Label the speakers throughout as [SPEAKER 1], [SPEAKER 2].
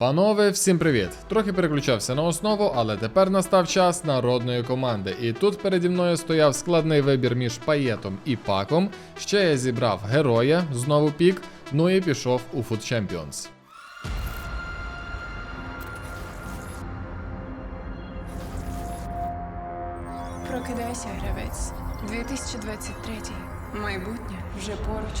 [SPEAKER 1] Панове, всім привіт! Трохи переключався на основу, але тепер настав час народної команди. І тут переді мною стояв складний вибір між паєтом і паком. Ще я зібрав героя, знову пік, ну і пішов у Food Champions.
[SPEAKER 2] Прокидайся, гравець. 2023. Майбутнє вже поруч.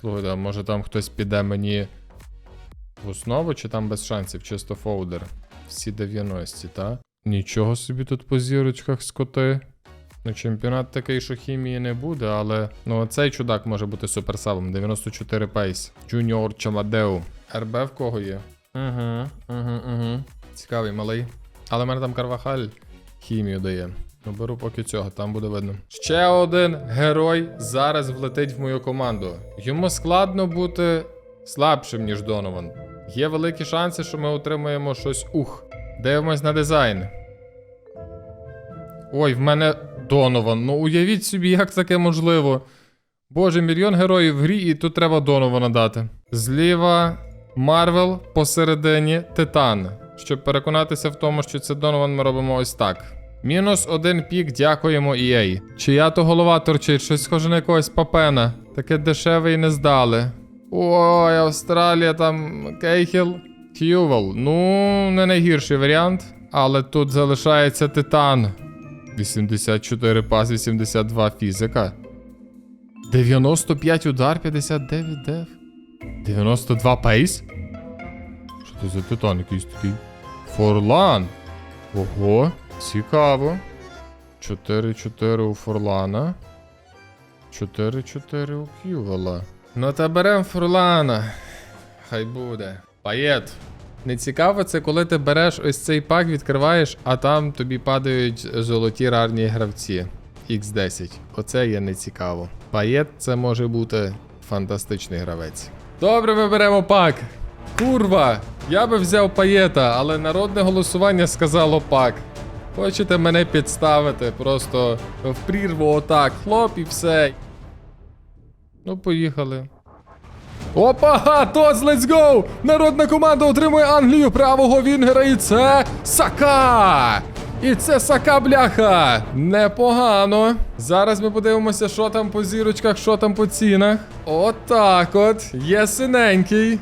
[SPEAKER 1] Слухайте, а може там хтось піде мені в основу, чи там без шансів, чисто фоудер. Всі 90, та? Нічого собі тут по зірочках скоти. Ну, чемпіонат такий, що хімії не буде, але ну цей чудак може бути суперсабом. 94 пейс. Джуніор Чамадеу. РБ в кого є? Угу, угу, угу. Цікавий малий. Але в мене там Карвахаль хімію дає. Ну, беру поки цього, там буде видно. Ще один герой зараз влетить в мою команду. Йому складно бути слабшим, ніж Донован. Є великі шанси, що ми отримаємо щось ух. Дивимось на дизайн. Ой, в мене Донован. Ну уявіть собі, як таке можливо. Боже, мільйон героїв в грі, і тут треба Донована дати. Зліва Марвел, посередині Титан. Щоб переконатися в тому, що це Донован, ми робимо ось так. Мінус один пік, дякуємо EA. Чия то голова торчить, щось схоже на якогось папена. Таке дешеве і не здали. Ой, Австралія там Кейхіл. Хьювел. Ну, не найгірший варіант, але тут залишається Титан. 84 пас, 82 фізика. 95 удар, 59 деф. 92 пейс? Що це за титан якийсь такий? Форлан. Ого, цікаво. 4-4 у Форлана. 4-4 у Кювела. Ну та берем Форлана. Хай буде. Паєт. Не цікаво це, коли ти береш ось цей пак, відкриваєш, а там тобі падають золоті рарні гравці. X10. Оце є не цікаво. Паєт це може бути фантастичний гравець. Добре, ми беремо пак. Курва! Я би взяв паєта, але народне голосування сказало пак. Хочете мене підставити, просто в прірву отак, хлоп і все. Ну, поїхали. Опа, тоц, let's go! Народна команда отримує Англію правого Вінгера, і це Сака! І це Сака бляха! Непогано. Зараз ми подивимося, що там по зірочках, що там по цінах. Отак от. Є синенький.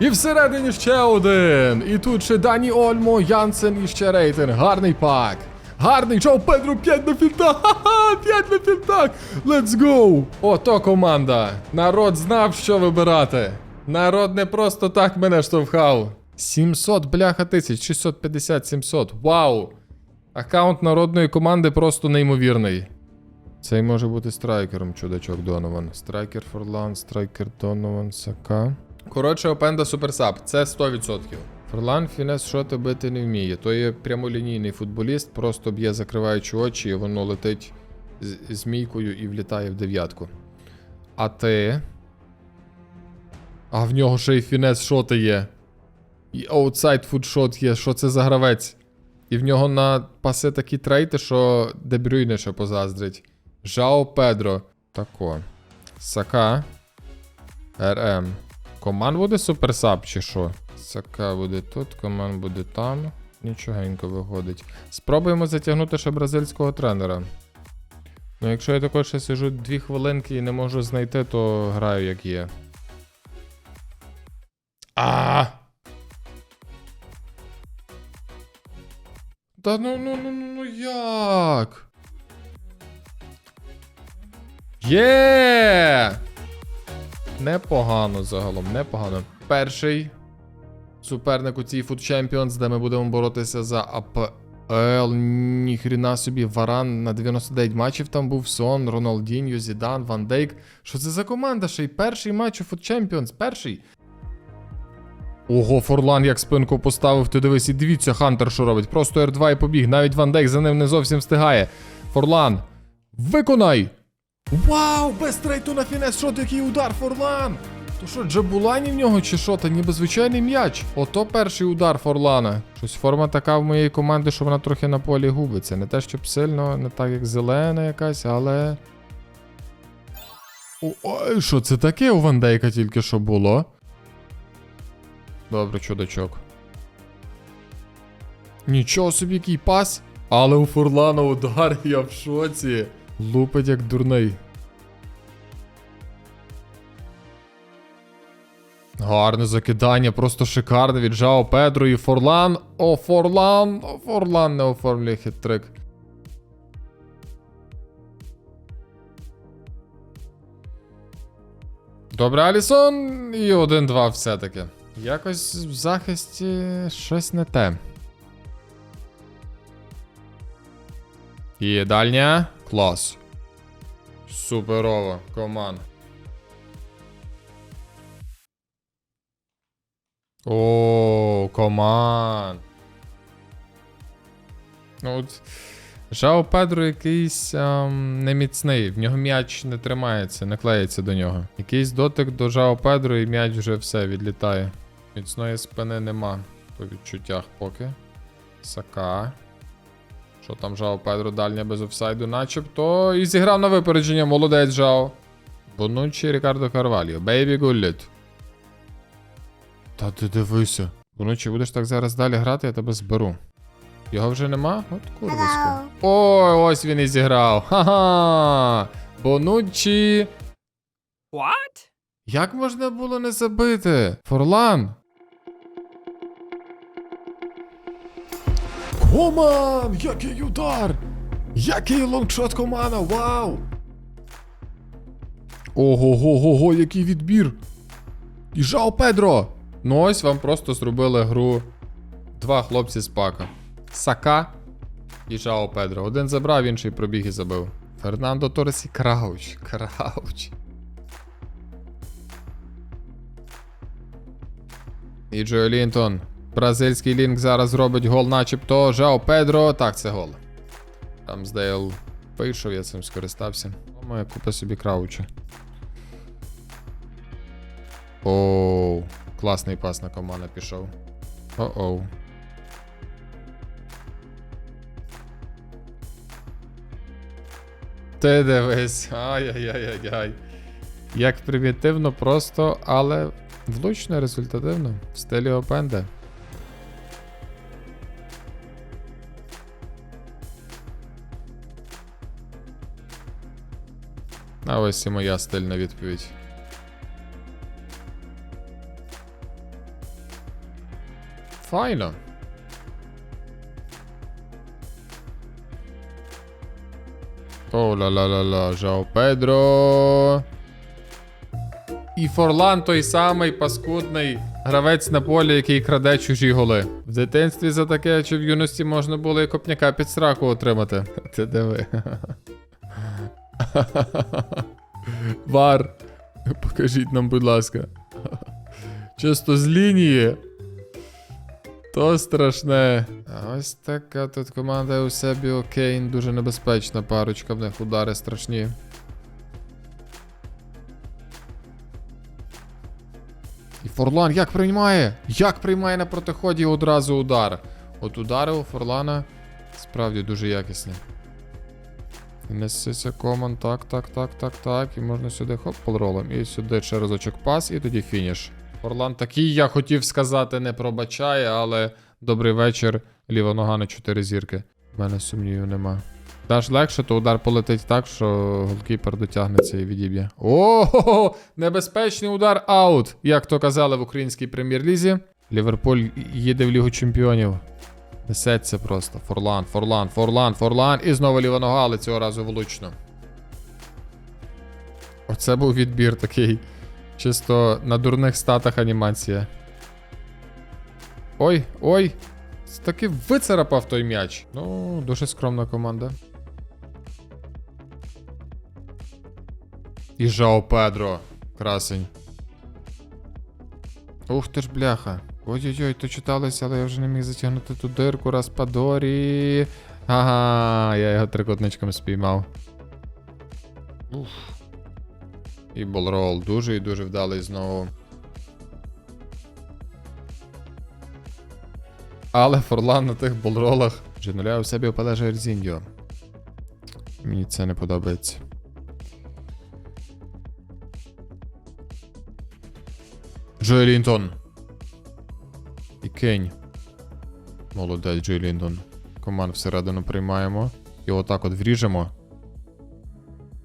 [SPEAKER 1] І всередині ще один. І тут ще Дані Ольмо, Янсен і ще рейтинг. Гарний пак. Гарний Джо Педро 5 на фінтах. Ха-ха, 5 на фінтах. Let's go. Ото команда. Народ знав, що вибирати. Народ не просто так мене штовхав. 700, бляха тисяч, 650, 700. Вау. Аккаунт народної команди просто неймовірний. Цей може бути страйкером, чудачок Донован. Страйкер Форлан, страйкер Донован, Сака. Коротше, Опенда Суперсап, це 100%. Форлан фінес шоти бити не вміє. То є прямолінійний футболіст, просто б'є закриваючи очі, і воно летить змійкою і влітає в дев'ятку. А ти. А в нього ще й фінес шоти є. І аутсайд фудшот є. Що це за гравець? І в нього на паси такі трейти, що Дебрюйне ще позаздрить. Жао Педро. Тако. Сака. РМ. Команд буде суперсап чи що? Сака буде тут, команд буде там. Нічогенько виходить. Спробуємо затягнути ще бразильського тренера. Ну, якщо я також ще сижу дві хвилинки і не можу знайти, то граю як є. А! Та ну ну ну ну ну як? Є! Непогано загалом, непогано. Перший суперник у цій Food Champions, де ми будемо боротися за АПЛ. Ніхрена собі, Варан на 99 матчів там був Сон, Роналдіньо, Зідан, Ван Дейк. Що це за команда? Ще й перший матч у Food Champions, перший. Ого, Форлан як спинку поставив, ти дивись, і дивіться, Хантер що робить. Просто R2 і побіг. Навіть Ван Дейк за ним не зовсім встигає. Форлан, виконай! Вау, без трейту на фінес, що такий удар, Форлан! То що, Джабулані в нього чи що? Та ніби звичайний м'яч. Ото перший удар Форлана. Щось форма така в моєї команди, що вона трохи на полі губиться. Не те, щоб сильно, не так як зелена якась, але. Ой, що це таке у Ван Дейка тільки що було? Добре, чудачок. Нічого собі який пас. Але у Форлана удар, я в шоці. Лупить як дурний. Гарне закидання, просто шикарне від Жао Педро і Форлан. О, Форлан! О, Форлан не оформлює хитрик. Добре, Алісон і 1-2 все-таки. Якось в захисті щось не те. І дальня. Клас. Суперово, команд. О, команд. Ну, от, Жао Педро якийсь ем, неміцний, в нього м'яч не тримається, не клеїться до нього. Якийсь дотик до Жао Педро і м'яч вже все відлітає. Міцної спини нема по відчуттях поки. Сака. Що там Жао Педро дальня без офсайду, начебто. І зіграв на випередження, молодець Жао. Бонуччі Рікардо Карваліо. Бейбі Гулліт. Та ти дивися. Бонуччі, будеш так зараз далі грати, я тебе зберу. Його вже нема? От курвисько. Ой, ось він і зіграв. Ха-ха. Бонуччі.
[SPEAKER 3] What?
[SPEAKER 1] Як можна було не забити? Форлан. Коман! Який удар! Який лонгшот комана! Вау! Ого-го-го-го, який відбір! І Жао Педро! Ну ось вам просто зробили гру два хлопці з пака. Сака і Жао Педро. Один забрав, інший пробіг і забив. Фернандо Торрес і Крауч. Крауч. І Джо Лінтон. Бразильський лінк зараз робить гол, начебто. Жао Педро. Так, це гол. Там Здейл вийшов, я цим скористався. Моя купа собі крауча. Оу. Класний пас на комана пішов. О-оу. Ти дивись. Ай-яй-яй-яй. Як примітивно, просто, але влучно результативно. В стилі Опенде. А ось і моя стильна відповідь. Файно. О, ла ла ла ла, Жао Педро. І Форлан той самий паскудний гравець на полі, який краде чужі голи. В дитинстві за таке чи в юності можна було і копняка під сраку отримати. Ти диви. Вар. Покажіть нам, будь ласка. Чисто з лінії. То страшне. Ось така тут команда у себе Окейн. Дуже небезпечна парочка, в них удари страшні. І Форлан як приймає? Як приймає на протиході одразу удар? От удари у Форлана справді дуже якісні. І Несеться коман, так, так, так, так, так. І можна сюди хоп полролом. І сюди ще разочок пас, і тоді фініш. Форлан такий, я хотів сказати, не пробачає, але добрий вечір. Ліва нога на 4 зірки. У мене сумнівів нема. Даш легше, то удар полетить так, що голкіпер дотягнеться і відіб'є. О, небезпечний удар аут, як то казали в українській прем'єр-лізі. Ліверпуль їде в Лігу Чемпіонів. Несеться просто. Форлан, Форлан, Форлан, Форлан. І знову ліва нога, але цього разу влучно. Оце був відбір такий. Чисто на дурних статах анімація. Ой, ой. Таки вицарапав той м'яч. Ну, дуже скромна команда. І Жао Педро. Красень. Ух ти ж, бляха. Ой-ой-ой, то читалося, але я вже не міг затягнути ту дирку Распадорі. Ага, я його трикутничком спіймав. Уф. І болрол дуже і дуже вдалий знову. Але Форлан на тих болролах вже нуляє у себе опалежа Ерзіндіо. Мені це не подобається. Джой Лінтон. І Кень. Молодець Джой Лінтон. Команд всередину приймаємо. І отак от вріжемо.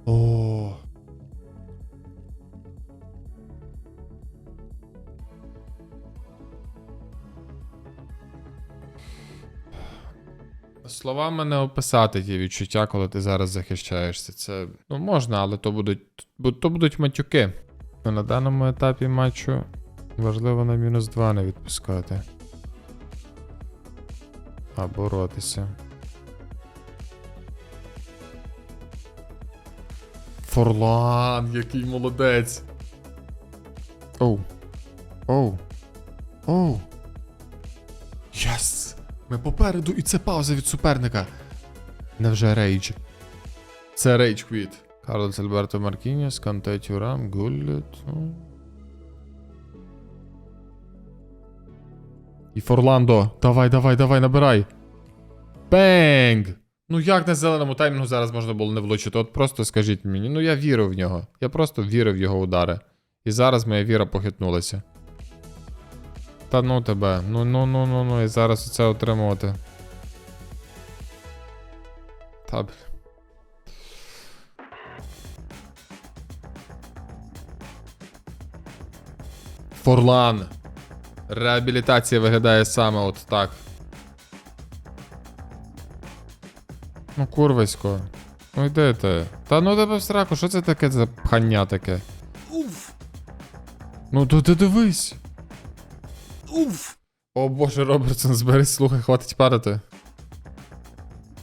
[SPEAKER 1] О. Словами не описати ті відчуття, коли ти зараз захищаєшся. Це ну можна, але то будуть, то будуть матюки. Ну, на даному етапі матчу важливо на мінус 2 не відпускати. А боротися. Форлан, який молодець. Оу. Оу. Оу. Єс! Ми попереду, і це пауза від суперника. Невже рейдж? Це рейдж квіт. Карлос Альберто Маркініс, Канте Тюрам, Гуллет. І Форландо. Давай, давай, давай, набирай. Бенг! Ну як на зеленому таймінгу зараз можна було не влучити? От просто скажіть мені. Ну я вірив в нього. Я просто вірив в його удари. І зараз моя віра похитнулася. Та ну тебе. Ну ну ну ну ну і зараз оце отримувати. Та бля. Форлан. Реабілітація виглядає саме от так. Ну, курвисько. Ну йди ти. Та ну тебе в сраку, що це таке за пхання таке?
[SPEAKER 3] Уф!
[SPEAKER 1] Ну то ти дивись.
[SPEAKER 3] Уф!
[SPEAKER 1] О боже, Робертсон, зберись, слухай, хватить падати.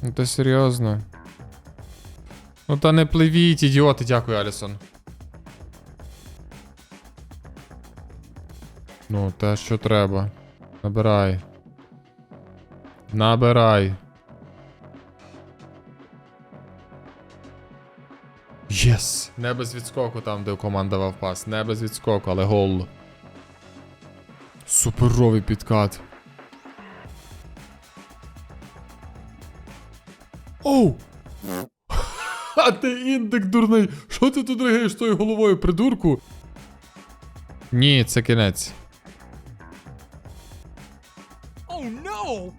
[SPEAKER 1] Ну то серйозно. Ну та не пливіть, ідіоти, дякую, Алісон. Ну, те, що треба. Набирай. Набирай. Єс! Не без відскоку там, де команда давав пас. Не без відскоку, але гол. Суперовий підкат. Оу! А ти індик дурний! Що ти тут ригаєш тою головою, придурку? Ні, це кінець.
[SPEAKER 3] No!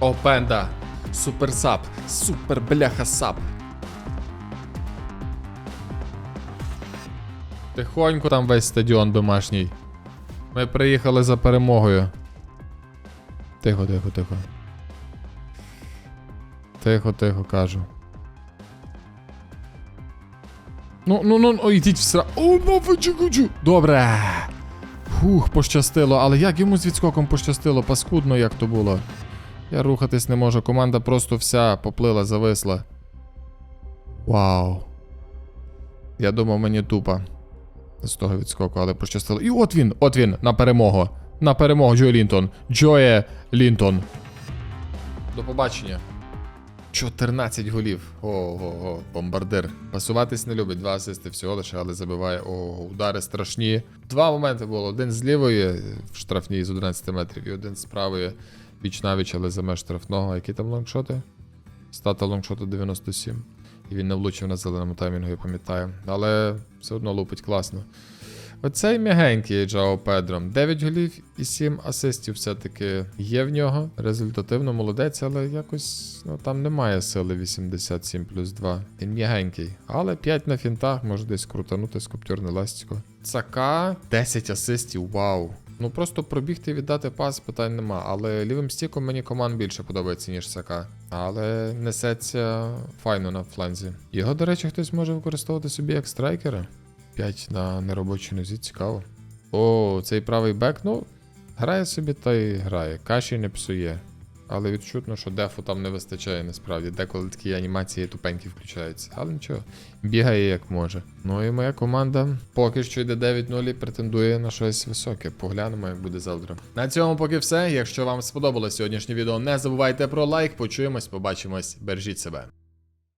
[SPEAKER 1] Опенда. Супер сап. Супер бляха сап. Тихонько там весь стадіон домашній. Ми приїхали за перемогою. Тихо, тихо, тихо. Тихо, тихо, кажу. Ну, ну, ну, ой, йдіть в сра. О, ну, чекучу. Добре. Фух, пощастило, але як йому з відскоком пощастило, паскудно, як то було. Я рухатись не можу, команда просто вся поплила, зависла. Вау. Я думав, мені тупо. З того відскоку, але пощастило. І от він, от він, на перемогу. На перемогу, Джой Лінтон. Джоє Лінтон. До побачення. 14 голів. Ого, бомбардир. Пасуватись не любить. Два асисти всього лише, але забиває. Ого, удари страшні. Два моменти було. Один з лівої в штрафній з 11 метрів, і один з правої віч навіч, але за меж штрафного. Які там лонгшоти? Стата лонгшоту 97. І він не влучив на зеленому таймінгу, я пам'ятаю. Але все одно лупить класно. Оцей м'ягенький Джао Педро. 9 голів і 7 асистів все-таки є в нього. Результативно молодець, але якось ну, там немає сили 87 плюс 2. Він м'ягенький. Але 5 на фінтах може десь крутанути скуптюрне ластико. Цака 10 асистів, вау. Ну просто пробігти і віддати пас, питань нема. Але лівим стіком мені команд більше подобається, ніж Сака. Але несеться файно на фланзі. Його, до речі, хтось може використовувати собі як страйкера. 5 на неробочій нозі, цікаво. О, цей правий бек, ну, грає собі та й грає. Каші не псує. Але відчутно, що дефу там не вистачає насправді. Деколи такі анімації тупенькі включаються. Але нічого, бігає як може. Ну і моя команда поки що йде 9-0 і претендує на щось високе. Поглянемо, як буде завтра. На цьому поки все. Якщо вам сподобалось сьогоднішнє відео, не забувайте про лайк. Почуємось, побачимось, бережіть себе.